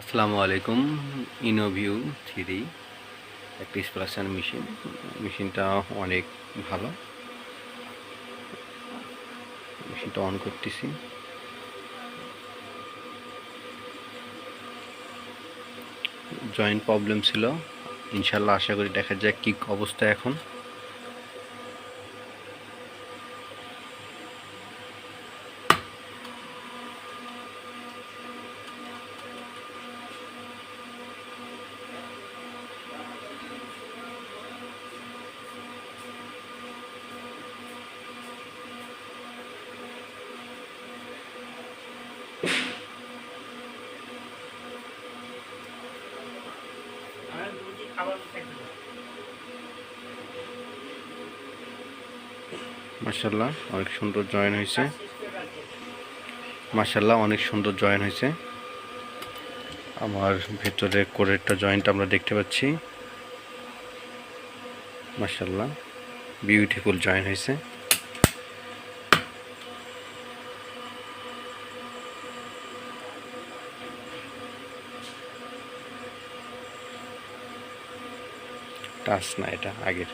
আসসালামু আলাইকুম ইনোভিউ থ্রি, একটি স্প্লাশার মেশিন। মেশিনটা অনেক ভালো। মেশিনটা অন করতেছি। জয়েন্ট প্রবলেম ছিল। ইনশাল্লাহ আশা করি দেখা যাক কী অবস্থা এখন। মার্শাল্লাহ অনেক সুন্দর জয়েন হয়েছে। মার্শাল্লাহ অনেক সুন্দর জয়েন হয়েছে। আমার ভেতরে কোরেরটা জয়েন্ট আমরা দেখতে পাচ্ছি। মার্শাল্লাহ বিউটিফুল জয়েন হয়েছে। টাচ না এটা আগের